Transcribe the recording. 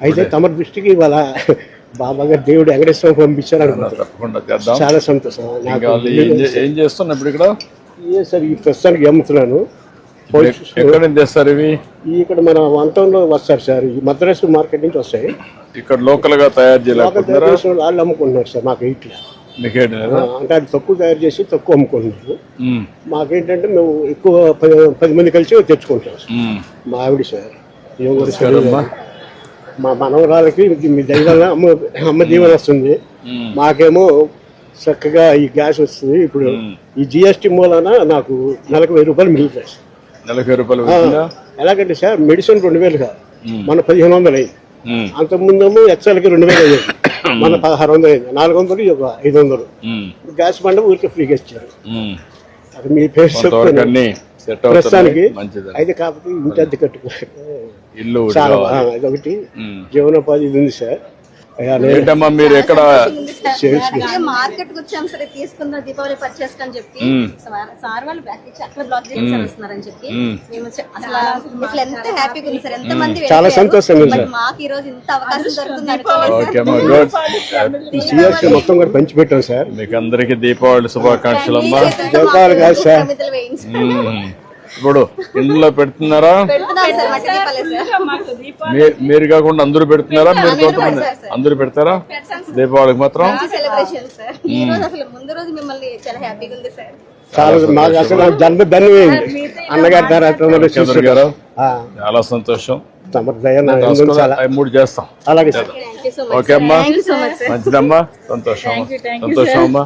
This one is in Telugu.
అయితే తమరి దృష్టికి ఇవాళ బాబా గారు దేవుడు వెంకటేశ్వరం పంపించారు అనుకుంటున్నాను. చాలా సంతోషం. ఏం చేస్తున్నా ఇప్పుడు ఇక్కడ? ఏ సార్ ఈ ప్రస్తుతానికి అమ్ముతున్నాను ఎక్- ఎక్కడి నుంచి తెస్తారు ఇవి? ఇక్కడ మన వంటంలో వస్తారు సార్. ఈ మద్రాసు మార్కెట్ నుంచి వస్తాయి. ఇక్కడ లోకల్గా తయారు చేయలేకపోతున్నారా వాళ్ళు అమ్ముకుంటున్నారు సార్ మాకు ఇట్లా? అంటే అది తక్కువ తయారు చేసి తక్కువ అమ్ముకుంటున్నారు. మ్మ్. మాకేంటంటే మేము ఎక్కువ పది మంది కలిసి తెచ్చుకుంటాం. మా ఆవిడ సార్. యోగ. మా మనవరాలకి మీ దైవంగా అమ్మ అమ్మ దీవెన వస్తుంది. మాకేమో చక్కగా ఈ గ్యాస్ వస్తుంది. ఇప్పుడు ఈ జిఎస్టీ మూలాన నాకు నెలకు వెయ్యి రూపాయలు మిగులుతాయి సార్. నలభై రూపాయలు ఎలాగంటే సార్ మెడిసిన్ రెండు వేలు కాదు. మన పదిహేను వందలు అయింది. అంతకుముందేమో ఎక్సెల్కి రెండు వేలు అయ్యేది. మన పదహారు వందలు అయింది. నాలుగు వందలు ఒక ఐదు వందలు. గ్యాస్ బండ ఊరికి ఫ్రీగా ఇచ్చారు. అది మీ పేరు చెప్తాను అన్ని ప్రస్తుతానికి అయితే కాకపోతే ఇంటి అద్దె ఇల్లు ఒకటి. జీవనోపాధి ఇది ఉంది సార్. ఏంటమ్మా మీరు ఎక్కడ మార్కెట్కి వచ్చాం సరే. తీసుకుందాం దీపావళి పర్చేస్ అని చెప్పి సార్- వాళ్ళు అక్కడ బ్లాక్ చెప్పి మేము. అసలు అసలు ఎంత హ్యాపీగా ఉంది సార్. ఎంత మంది చాలా సార్. మాకు ఈ రోజు ఇంత అవకాశం దొరుకుతుంది మొత్తం కూడా పంచిపెట్టాం సార్. మీకు అందరికి దీపావళి శుభాకాంక్షలు అమ్మా దీపావళి కాదు సార్. ఇప్పుడు ఇంట్లో పెడుతున్నారా? మీరు కాకుండా అందరూ పెడుతున్నారా? మీరు కొంతమంది. అందరూ పెడతారా? దీపావళికి మాత్రం? మంచి సెలబ్రేషన్ సార్. ఈ రోజు అసలు ముందు రోజు మిమ్మల్ని చాలా సంతోషం. మూడు చేస్తాం. అలాగే sir. Thank you so much okay అమ్మా. మంచిదమ్మా. సంతోషం. సంతోషం అమ్మా.